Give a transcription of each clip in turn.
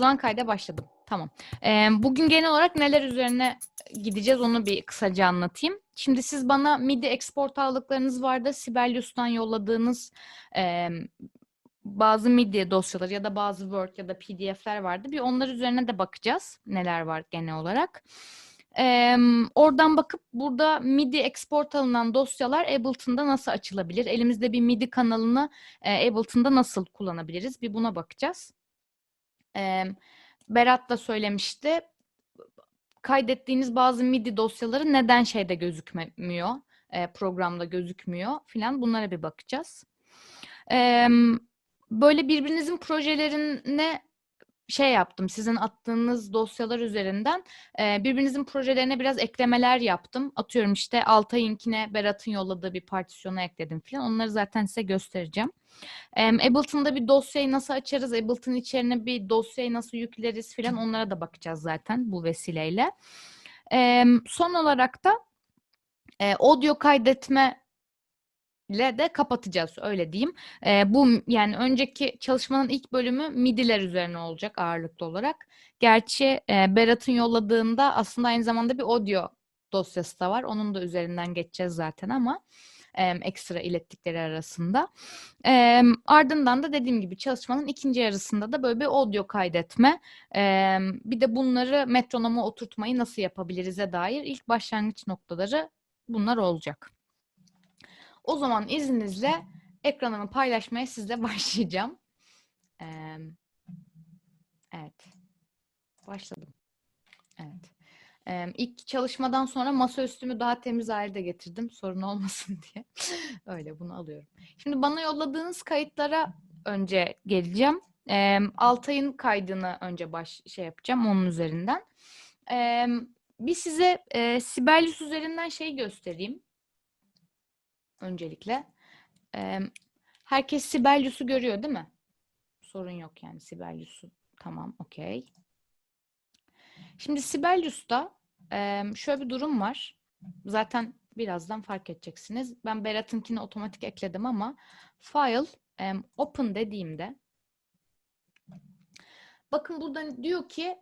zaman kayda başladım. Tamam. Ee, bugün genel olarak neler üzerine gideceğiz onu bir kısaca anlatayım. Şimdi siz bana MIDI export aldıklarınız vardı. Sibelius'tan yolladığınız e, bazı MIDI dosyaları ya da bazı Word ya da PDF'ler vardı. Bir onlar üzerine de bakacağız. Neler var genel olarak. Ee, oradan bakıp burada MIDI export alınan dosyalar Ableton'da nasıl açılabilir? Elimizde bir MIDI kanalını e, Ableton'da nasıl kullanabiliriz? Bir buna bakacağız. Ee, Berat da söylemişti. Kaydettiğiniz bazı MIDI dosyaları neden şeyde gözükmüyor? E, programda gözükmüyor filan. Bunlara bir bakacağız. Ee, böyle birbirinizin projelerine şey yaptım. Sizin attığınız dosyalar üzerinden e, birbirinizin projelerine biraz eklemeler yaptım. Atıyorum işte Altay'ınkine Berat'ın yolladığı bir partisyona ekledim falan. Onları zaten size göstereceğim. Ableton'da bir dosyayı nasıl açarız? Ableton içerine bir dosyayı nasıl yükleriz falan onlara da bakacağız zaten bu vesileyle. Son olarak da e, audio kaydetme ile de kapatacağız öyle diyeyim. E, bu yani önceki çalışmanın ilk bölümü MIDI'ler üzerine olacak ağırlıklı olarak. Gerçi e, Berat'ın yolladığında aslında aynı zamanda bir audio dosyası da var. Onun da üzerinden geçeceğiz zaten ama e, ekstra ilettikleri arasında. E, ardından da dediğim gibi çalışmanın ikinci yarısında da böyle bir audio kaydetme, e, bir de bunları metronoma oturtmayı nasıl yapabiliriz'e dair ilk başlangıç noktaları bunlar olacak. O zaman izninizle ekranımı paylaşmaya sizle başlayacağım. Ee, evet. Başladım. Evet. Ee, ilk çalışmadan sonra masaüstümü daha temiz halde getirdim. Sorun olmasın diye. Öyle bunu alıyorum. Şimdi bana yolladığınız kayıtlara önce geleceğim. Ee, Altay'ın kaydını önce baş şey yapacağım onun üzerinden. Ee, bir size e, Sibelius üzerinden şey göstereyim öncelikle. Ee, herkes Sibelius'u görüyor değil mi? Sorun yok yani Sibelius'u. Tamam, okey. Şimdi Sibelius'ta e, şöyle bir durum var. Zaten birazdan fark edeceksiniz. Ben Berat'ınkini otomatik ekledim ama file e, open dediğimde bakın burada diyor ki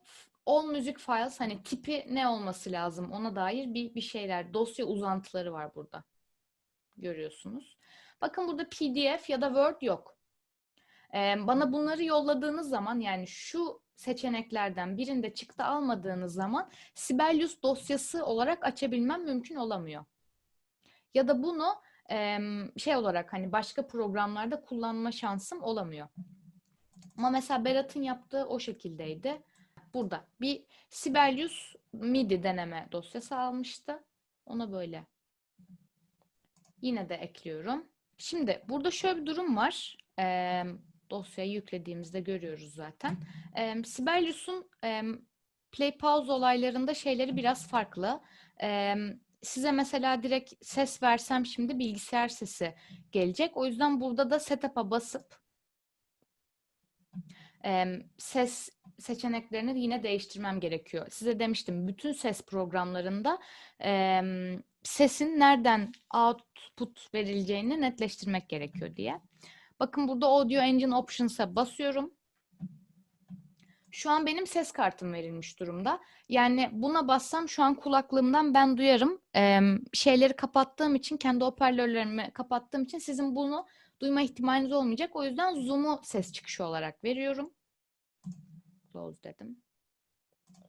all music files hani tipi ne olması lazım ona dair bir, bir şeyler dosya uzantıları var burada görüyorsunuz. Bakın burada PDF ya da Word yok. Ee, bana bunları yolladığınız zaman yani şu seçeneklerden birinde çıktı almadığınız zaman Sibelius dosyası olarak açabilmem mümkün olamıyor. Ya da bunu şey olarak hani başka programlarda kullanma şansım olamıyor. Ama mesela Berat'ın yaptığı o şekildeydi. Burada bir Sibelius MIDI deneme dosyası almıştı. Ona böyle Yine de ekliyorum. Şimdi burada şöyle bir durum var. Dosyayı yüklediğimizde görüyoruz zaten. E, Sibelius'un e, play pause olaylarında şeyleri biraz farklı. E, size mesela direkt ses versem şimdi bilgisayar sesi gelecek. O yüzden burada da setup'a basıp e, ses seçeneklerini yine değiştirmem gerekiyor. Size demiştim bütün ses programlarında e, sesin nereden output verileceğini netleştirmek gerekiyor diye. Bakın burada Audio Engine Options'a basıyorum. Şu an benim ses kartım verilmiş durumda. Yani buna bassam şu an kulaklığımdan ben duyarım. Ee, şeyleri kapattığım için, kendi hoparlörlerimi kapattığım için sizin bunu duyma ihtimaliniz olmayacak. O yüzden Zoom'u ses çıkışı olarak veriyorum. Close dedim.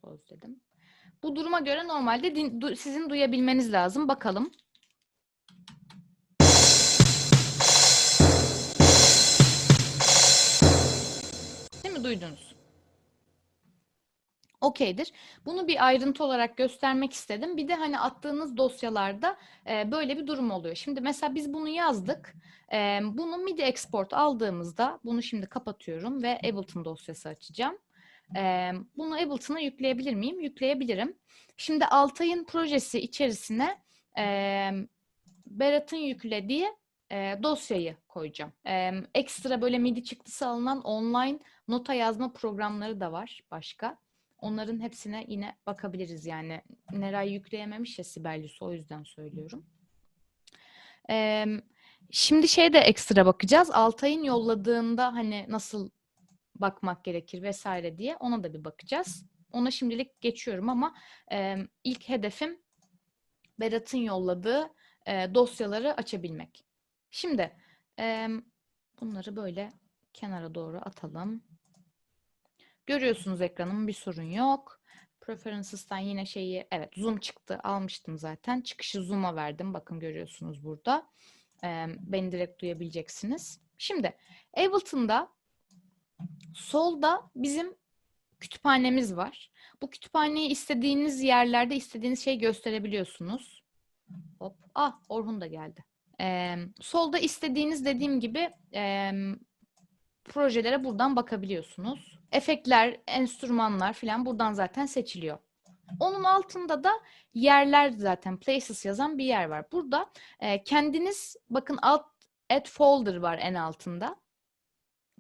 Close dedim. Bu duruma göre normalde din, du, sizin duyabilmeniz lazım. Bakalım. Mi? Duydunuz. Okeydir. Bunu bir ayrıntı olarak göstermek istedim. Bir de hani attığınız dosyalarda e, böyle bir durum oluyor. Şimdi mesela biz bunu yazdık. E, bunu MIDI export aldığımızda bunu şimdi kapatıyorum ve Ableton dosyası açacağım. E, bunu Ableton'a yükleyebilir miyim? Yükleyebilirim. Şimdi Altay'ın projesi içerisine Berat'ın yüklediği e, dosyayı koyacağım. E, ekstra böyle MIDI çıktısı alınan online nota yazma programları da var başka. Onların hepsine yine bakabiliriz yani. Neray yükleyememiş ya Sibelius o yüzden söylüyorum. Ee, şimdi şeye de ekstra bakacağız. Altay'ın yolladığında hani nasıl bakmak gerekir vesaire diye ona da bir bakacağız. Ona şimdilik geçiyorum ama e, ilk hedefim Berat'ın yolladığı e, dosyaları açabilmek. Şimdi e, bunları böyle kenara doğru atalım. Görüyorsunuz ekranım bir sorun yok. Preferences'tan yine şeyi evet zoom çıktı almıştım zaten. Çıkışı zoom'a verdim. Bakın görüyorsunuz burada. Ee, beni direkt duyabileceksiniz. Şimdi Ableton'da solda bizim kütüphanemiz var. Bu kütüphaneyi istediğiniz yerlerde istediğiniz şeyi gösterebiliyorsunuz. Hop. Ah Orhun da geldi. Ee, solda istediğiniz dediğim gibi e, projelere buradan bakabiliyorsunuz. Efektler, enstrümanlar falan buradan zaten seçiliyor. Onun altında da yerler zaten places yazan bir yer var. Burada e, kendiniz bakın alt add folder var en altında.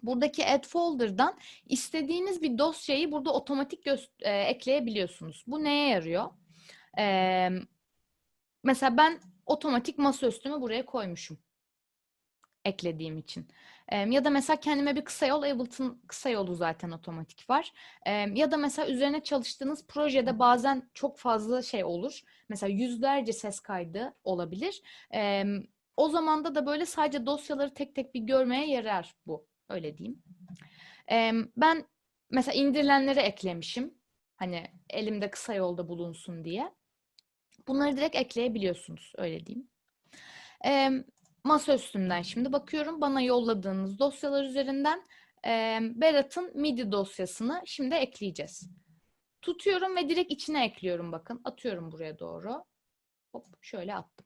Buradaki add folder'dan istediğiniz bir dosyayı burada otomatik e, ekleyebiliyorsunuz. Bu neye yarıyor? E, mesela ben otomatik masaüstümü buraya koymuşum eklediğim için. Ya da mesela kendime bir kısa yol, Ableton kısa yolu zaten otomatik var. Ya da mesela üzerine çalıştığınız projede bazen çok fazla şey olur. Mesela yüzlerce ses kaydı olabilir. O zamanda da böyle sadece dosyaları tek tek bir görmeye yarar bu. Öyle diyeyim. Ben mesela indirilenleri eklemişim. Hani elimde kısa yolda bulunsun diye. Bunları direkt ekleyebiliyorsunuz. Öyle diyeyim. E, masa üstünden şimdi bakıyorum bana yolladığınız dosyalar üzerinden e, Berat'ın MIDI dosyasını şimdi ekleyeceğiz. Tutuyorum ve direkt içine ekliyorum bakın. Atıyorum buraya doğru. Hop şöyle attım.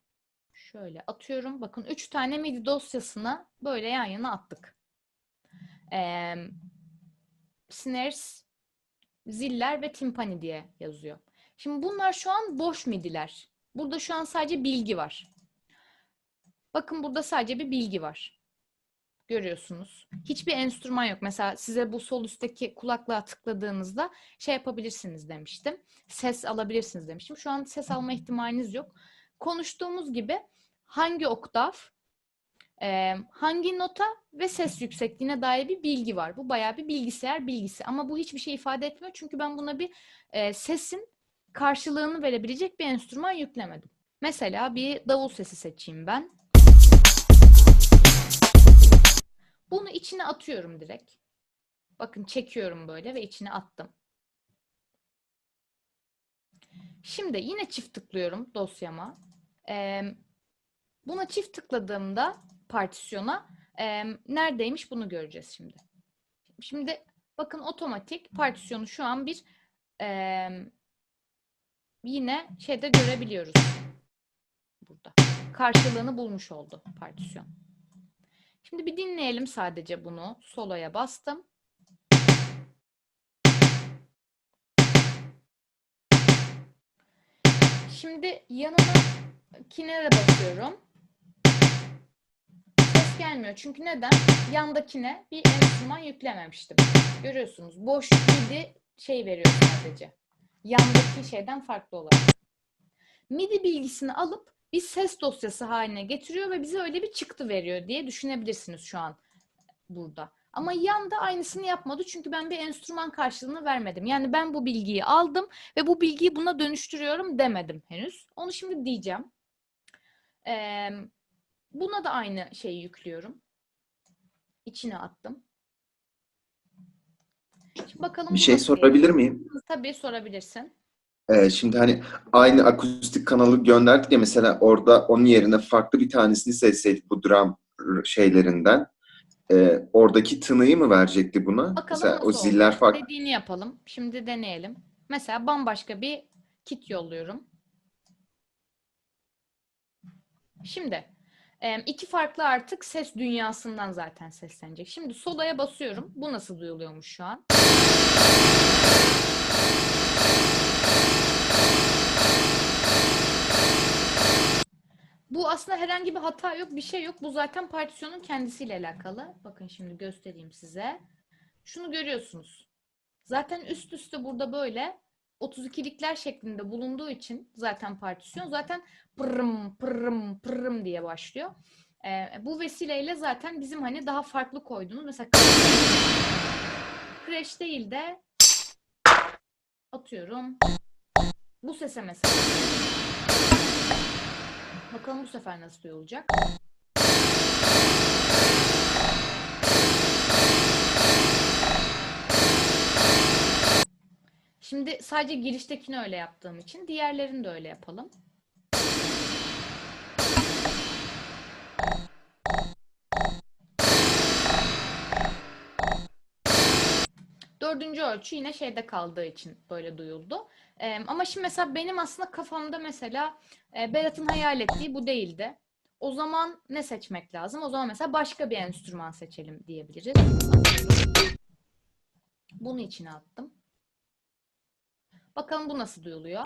Şöyle atıyorum. Bakın üç tane MIDI dosyasını böyle yan yana attık. E, snares, ziller ve timpani diye yazıyor. Şimdi bunlar şu an boş MIDI'ler. Burada şu an sadece bilgi var. Bakın burada sadece bir bilgi var. Görüyorsunuz. Hiçbir enstrüman yok. Mesela size bu sol üstteki kulaklığa tıkladığınızda şey yapabilirsiniz demiştim. Ses alabilirsiniz demiştim. Şu an ses alma ihtimaliniz yok. Konuştuğumuz gibi hangi oktav, e, hangi nota ve ses yüksekliğine dair bir bilgi var. Bu bayağı bir bilgisayar bilgisi. Ama bu hiçbir şey ifade etmiyor. Çünkü ben buna bir e, sesin karşılığını verebilecek bir enstrüman yüklemedim. Mesela bir davul sesi seçeyim ben. Bunu içine atıyorum direkt. Bakın çekiyorum böyle ve içine attım. Şimdi yine çift tıklıyorum dosyama. Buna çift tıkladığımda partisyona neredeymiş bunu göreceğiz şimdi. Şimdi bakın otomatik partisyonu şu an bir yine şeyde görebiliyoruz. Burada. Karşılığını bulmuş oldu partisyon. Şimdi bir dinleyelim sadece bunu. Solo'ya bastım. Şimdi yanındakine de basıyorum. Ses gelmiyor. Çünkü neden? Yandakine bir enstrüman yüklememiştim. Görüyorsunuz. Boş MIDI şey veriyor sadece. Yandaki şeyden farklı olarak. MIDI bilgisini alıp bir ses dosyası haline getiriyor ve bize öyle bir çıktı veriyor diye düşünebilirsiniz şu an burada. Ama yanda aynısını yapmadı çünkü ben bir enstrüman karşılığını vermedim. Yani ben bu bilgiyi aldım ve bu bilgiyi buna dönüştürüyorum demedim henüz. Onu şimdi diyeceğim. Ee, buna da aynı şeyi yüklüyorum. İçine attım. Şimdi bakalım. Bir şey sorabilir miyim? Tabii sorabilirsin. Ee, şimdi hani aynı akustik kanalı gönderdik ya mesela orada onun yerine farklı bir tanesini seçseydik bu drum şeylerinden e, oradaki tınıyı mı verecekti buna? Bakalım mesela o ziller olacak? farklı. Dediğini yapalım. Şimdi deneyelim. Mesela bambaşka bir kit yolluyorum. Şimdi iki farklı artık ses dünyasından zaten seslenecek. Şimdi solaya basıyorum. Bu nasıl duyuluyormuş şu an? Bu aslında herhangi bir hata yok, bir şey yok. Bu zaten partisyonun kendisiyle alakalı. Bakın şimdi göstereyim size. Şunu görüyorsunuz. Zaten üst üste burada böyle 32'likler şeklinde bulunduğu için zaten partisyon zaten pırrım pırrım pırrım diye başlıyor. Ee, bu vesileyle zaten bizim hani daha farklı koyduğumuz mesela crash değil de atıyorum bu sese mesela. Bakalım bu sefer nasıl duyulacak. Şimdi sadece giriştekini öyle yaptığım için diğerlerini de öyle yapalım. Dördüncü ölçü yine şeyde kaldığı için böyle duyuldu. Ee, ama şimdi mesela benim aslında kafamda mesela e, Berat'ın hayal ettiği bu değildi. O zaman ne seçmek lazım? O zaman mesela başka bir enstrüman seçelim diyebiliriz. Bunu içine attım. Bakalım bu nasıl duyuluyor.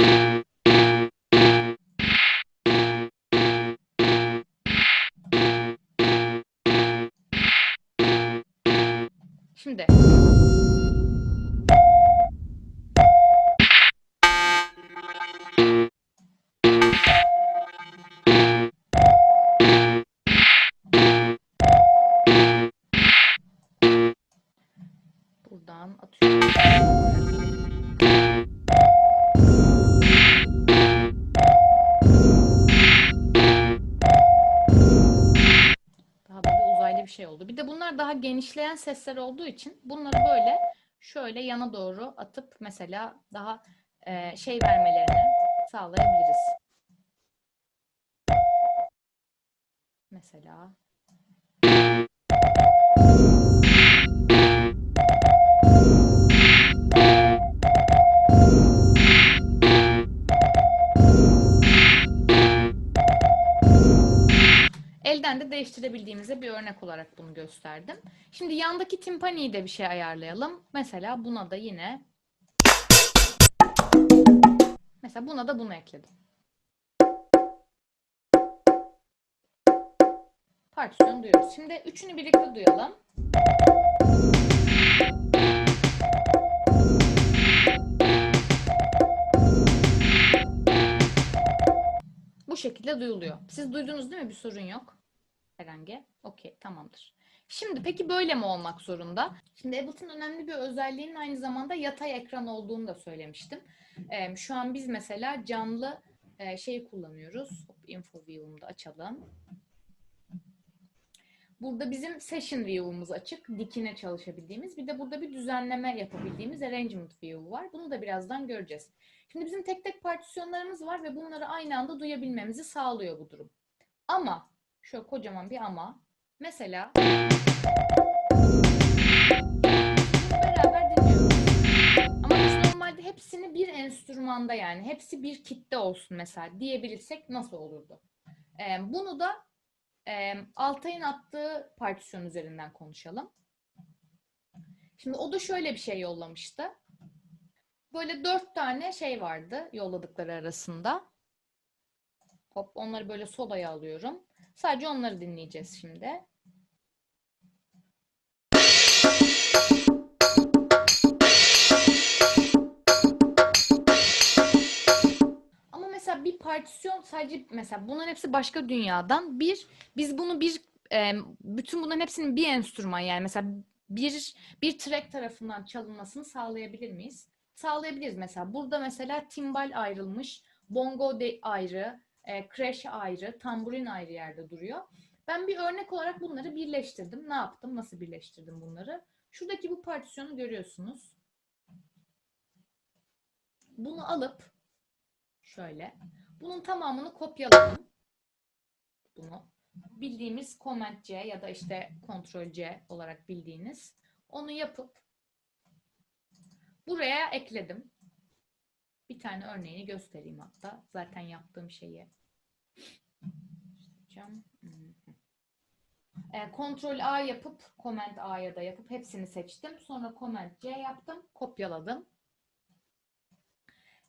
Şimdi genişleyen sesler olduğu için bunları böyle şöyle yana doğru atıp mesela daha e, şey vermelerini sağlayabiliriz. Mesela değiştirebildiğimize bir örnek olarak bunu gösterdim. Şimdi yandaki timpaniyi de bir şey ayarlayalım. Mesela buna da yine mesela buna da bunu ekledim. Partisyon duyuyoruz. Şimdi üçünü birlikte duyalım. Bu şekilde duyuluyor. Siz duydunuz değil mi? Bir sorun yok. Herhangi. Okey, tamamdır. Şimdi peki böyle mi olmak zorunda? Şimdi Ableton önemli bir özelliğinin aynı zamanda yatay ekran olduğunu da söylemiştim. Ee, şu an biz mesela canlı e, şeyi kullanıyoruz. Hop, Info view'umu da açalım. Burada bizim session view'umuz açık. Dikine çalışabildiğimiz. Bir de burada bir düzenleme yapabildiğimiz arrangement view var. Bunu da birazdan göreceğiz. Şimdi bizim tek tek partisyonlarımız var ve bunları aynı anda duyabilmemizi sağlıyor bu durum. Ama, şöyle kocaman bir ama, mesela beraber dinliyoruz. Ama normalde hepsini bir enstrümanda yani hepsi bir kitle olsun mesela diyebilirsek nasıl olurdu? Ee, bunu da e, Altay'ın attığı partisyon üzerinden konuşalım. Şimdi o da şöyle bir şey yollamıştı. Böyle dört tane şey vardı yolladıkları arasında. Hop onları böyle solaya alıyorum. Sadece onları dinleyeceğiz şimdi. Ama mesela bir partisyon sadece mesela bunların hepsi başka dünyadan. Bir biz bunu bir e, bütün bunların hepsinin bir enstrüman yani mesela bir bir track tarafından çalınmasını sağlayabilir miyiz? Sağlayabiliriz mesela. Burada mesela timbal ayrılmış, bongo de ayrı, e, crash ayrı, tamburin ayrı yerde duruyor. Ben bir örnek olarak bunları birleştirdim. Ne yaptım? Nasıl birleştirdim bunları? Şuradaki bu partisyonu görüyorsunuz. Bunu alıp şöyle bunun tamamını kopyaladım. Bunu bildiğimiz Command C ya da işte Ctrl C olarak bildiğiniz onu yapıp buraya ekledim. Bir tane örneğini göstereyim hatta. Zaten yaptığım şeyi. Göstereceğim. E, Ctrl A yapıp Command A'ya da yapıp hepsini seçtim. Sonra Command C yaptım. Kopyaladım.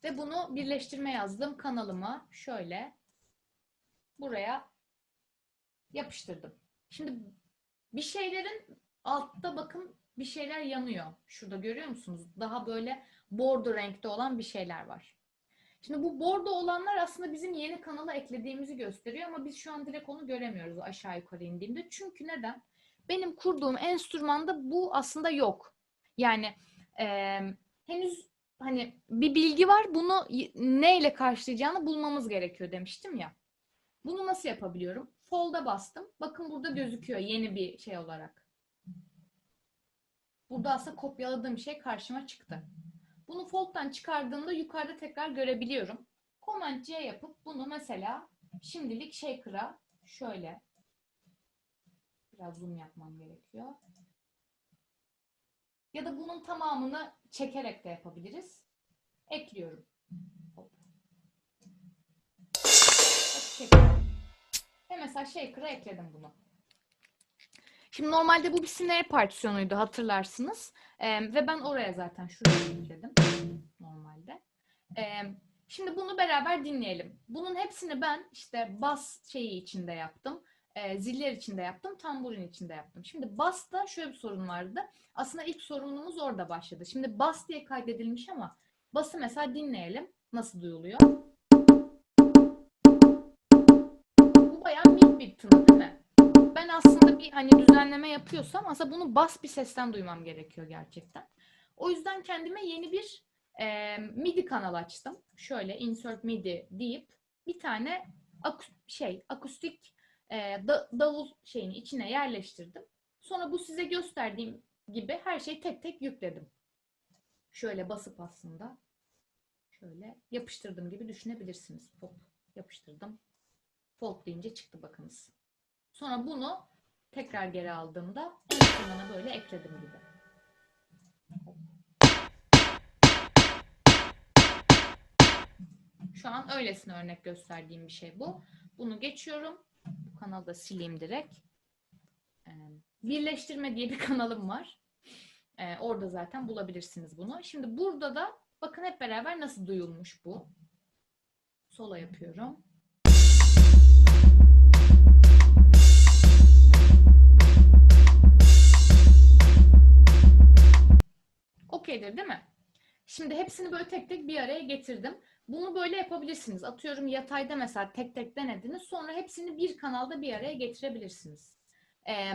Ve bunu birleştirme yazdım kanalıma. Şöyle buraya yapıştırdım. Şimdi bir şeylerin altta bakın bir şeyler yanıyor. Şurada görüyor musunuz? Daha böyle bordo renkte olan bir şeyler var. Şimdi bu bordo olanlar aslında bizim yeni kanala eklediğimizi gösteriyor ama biz şu an direkt onu göremiyoruz aşağı yukarı indiğimde. Çünkü neden? Benim kurduğum enstrümanda bu aslında yok. Yani e, henüz hani bir bilgi var bunu neyle karşılayacağını bulmamız gerekiyor demiştim ya. Bunu nasıl yapabiliyorum? Fold'a bastım. Bakın burada gözüküyor yeni bir şey olarak. Burada aslında kopyaladığım şey karşıma çıktı. Bunu fold'dan çıkardığımda yukarıda tekrar görebiliyorum. Command C yapıp bunu mesela şimdilik shaker'a şöyle biraz zoom yapmam gerekiyor. Ya da bunun tamamını çekerek de yapabiliriz. Ekliyorum. Hop. Ve mesela shaker'a ekledim bunu. Şimdi normalde bu bir snare partisyonuydu hatırlarsınız. Ee, ve ben oraya zaten şuraya ekledim. Ee, şimdi bunu beraber dinleyelim. Bunun hepsini ben işte bas şeyi içinde yaptım. E, ziller içinde yaptım, tamburin içinde yaptım. Şimdi bass'ta şöyle bir sorun vardı. Aslında ilk sorunumuz orada başladı. Şimdi bas diye kaydedilmiş ama bası mesela dinleyelim. Nasıl duyuluyor? Bu bayağı mid bir tını değil mi? Ben aslında bir hani düzenleme yapıyorsam aslında bunu bas bir sesten duymam gerekiyor gerçekten. O yüzden kendime yeni bir e, MIDI kanal açtım. Şöyle insert MIDI deyip bir tane ak- şey akustik e, da- davul şeyini içine yerleştirdim. Sonra bu size gösterdiğim gibi her şeyi tek tek yükledim. Şöyle basıp aslında şöyle yapıştırdım gibi düşünebilirsiniz. Hop yapıştırdım. Fold deyince çıktı bakınız. Sonra bunu tekrar geri aldığımda enstrümana böyle ekledim gibi. Şu an öylesine örnek gösterdiğim bir şey bu. Bunu geçiyorum. Bu kanalı da sileyim direkt. Ee, Birleştirme diye bir kanalım var. Ee, orada zaten bulabilirsiniz bunu. Şimdi burada da bakın hep beraber nasıl duyulmuş bu. Sola yapıyorum. Okeydir değil mi? Şimdi hepsini böyle tek tek bir araya getirdim. Bunu böyle yapabilirsiniz. Atıyorum yatayda mesela tek tek denediniz. Sonra hepsini bir kanalda bir araya getirebilirsiniz. Ee,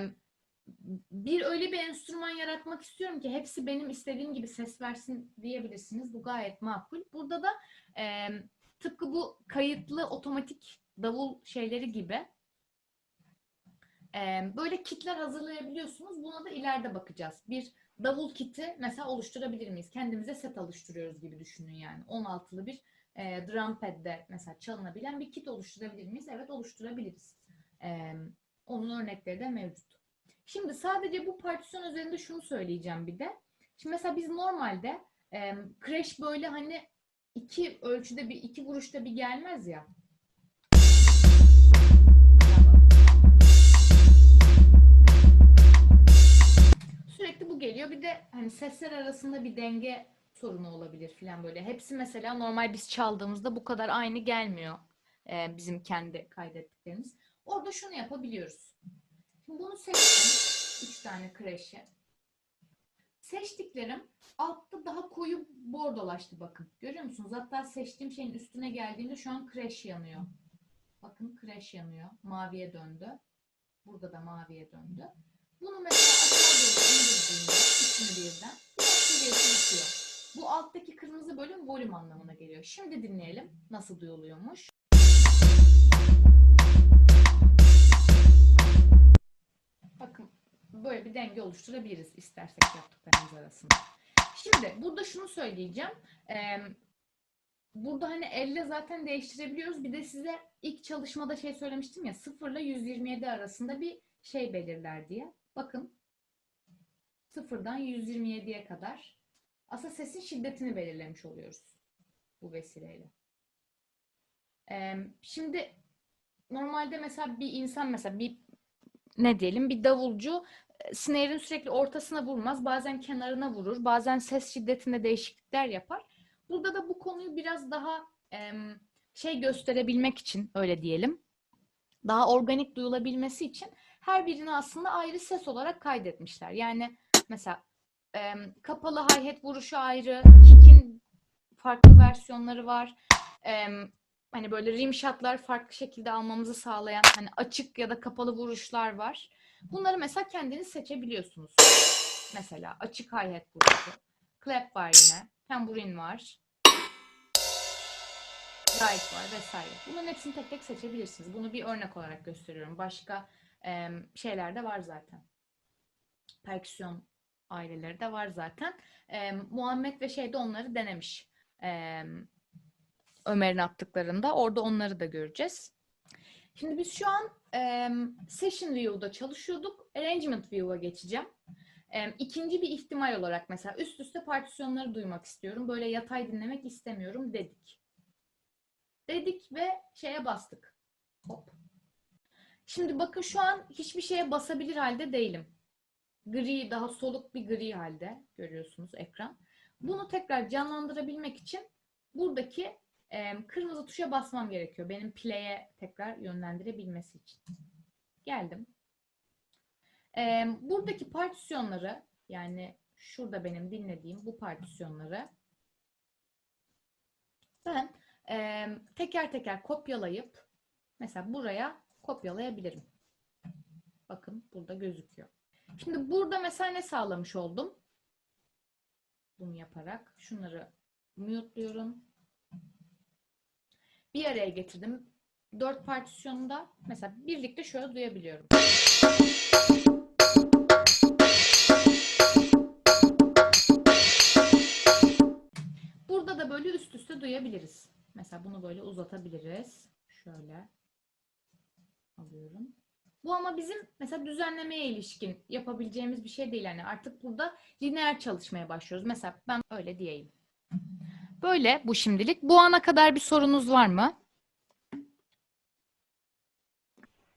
bir öyle bir enstrüman yaratmak istiyorum ki hepsi benim istediğim gibi ses versin diyebilirsiniz. Bu gayet makul. Burada da e, tıpkı bu kayıtlı otomatik davul şeyleri gibi e, böyle kitler hazırlayabiliyorsunuz. Buna da ileride bakacağız. Bir davul kiti mesela oluşturabilir miyiz? Kendimize set oluşturuyoruz gibi düşünün yani. 16'lı bir e, drum pad'de mesela çalınabilen bir kit oluşturabilir miyiz? Evet oluşturabiliriz. E, onun örnekleri de mevcut. Şimdi sadece bu partisyon üzerinde şunu söyleyeceğim bir de. Şimdi mesela biz normalde e, crash böyle hani iki ölçüde bir iki vuruşta bir gelmez ya. Sürekli bu geliyor. Bir de hani sesler arasında bir denge sorunu olabilir falan böyle. Hepsi mesela normal biz çaldığımızda bu kadar aynı gelmiyor. e, bizim kendi kaydettiklerimiz. Orada şunu yapabiliyoruz. Şimdi bunu seçtim. Üç tane crash'i. Seçtiklerim altta daha koyu bordolaştı bakın. Görüyor musunuz? Hatta seçtiğim şeyin üstüne geldiğimde şu an crash yanıyor. Bakın crash yanıyor. Maviye döndü. Burada da maviye döndü. Bunu mesela aşağı doğru indirdiğimde ikisini birden biraz seviyesi düşüyor. Bu alttaki kırmızı bölüm volüm anlamına geliyor. Şimdi dinleyelim nasıl duyuluyormuş. Bakın böyle bir denge oluşturabiliriz istersek yaptıklarımız arasında. Şimdi burada şunu söyleyeceğim. Ee, burada hani elle zaten değiştirebiliyoruz. Bir de size ilk çalışmada şey söylemiştim ya 0 ile 127 arasında bir şey belirler diye. Bakın 0'dan 127'ye kadar aslında sesin şiddetini belirlemiş oluyoruz bu vesileyle. Şimdi normalde mesela bir insan mesela bir ne diyelim bir davulcu snare'in sürekli ortasına vurmaz. Bazen kenarına vurur. Bazen ses şiddetinde değişiklikler yapar. Burada da bu konuyu biraz daha şey gösterebilmek için öyle diyelim. Daha organik duyulabilmesi için her birini aslında ayrı ses olarak kaydetmişler. Yani mesela em, kapalı hi-hat vuruşu ayrı, kick'in farklı versiyonları var. Em, hani böyle rim shotlar farklı şekilde almamızı sağlayan hani açık ya da kapalı vuruşlar var. Bunları mesela kendiniz seçebiliyorsunuz. Mesela açık hi-hat burası. Clap var yine. Tamburin var. Ride var vesaire. Bunların hepsini tek tek seçebilirsiniz. Bunu bir örnek olarak gösteriyorum. Başka em, şeyler de var zaten. Perküsyon aileleri de var zaten. Em, Muhammed ve şey de onları denemiş. Em, Ömer'in attıklarında. Orada onları da göreceğiz. Şimdi biz şu an Session View'da çalışıyorduk. Arrangement View'a geçeceğim. Em, İkinci bir ihtimal olarak mesela üst üste partisyonları duymak istiyorum. Böyle yatay dinlemek istemiyorum dedik. Dedik ve şeye bastık. Hop. Şimdi bakın şu an hiçbir şeye basabilir halde değilim. Gri, daha soluk bir gri halde görüyorsunuz ekran. Bunu tekrar canlandırabilmek için buradaki em, kırmızı tuşa basmam gerekiyor. Benim play'e tekrar yönlendirebilmesi için. Geldim. Em, buradaki partisyonları yani şurada benim dinlediğim bu partisyonları ben em, teker teker kopyalayıp mesela buraya kopyalayabilirim. Bakın burada gözüküyor. Şimdi burada mesela ne sağlamış oldum? Bunu yaparak şunları mute'luyorum. Bir araya getirdim. Dört partisyonda mesela birlikte şöyle duyabiliyorum. Burada da böyle üst üste duyabiliriz. Mesela bunu böyle uzatabiliriz. Şöyle alıyorum. Bu ama bizim mesela düzenlemeye ilişkin yapabileceğimiz bir şey değil. Yani artık burada lineer çalışmaya başlıyoruz. Mesela ben öyle diyeyim. Böyle bu şimdilik. Bu ana kadar bir sorunuz var mı?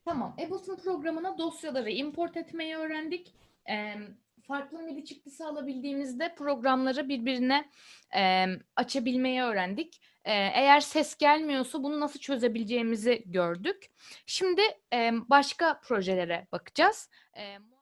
Tamam. Ableton programına dosyaları import etmeyi öğrendik. Ee, farklı MIDI çıktısı alabildiğimizde programları birbirine e, açabilmeyi öğrendik. Eğer ses gelmiyorsa bunu nasıl çözebileceğimizi gördük. Şimdi başka projelere bakacağız.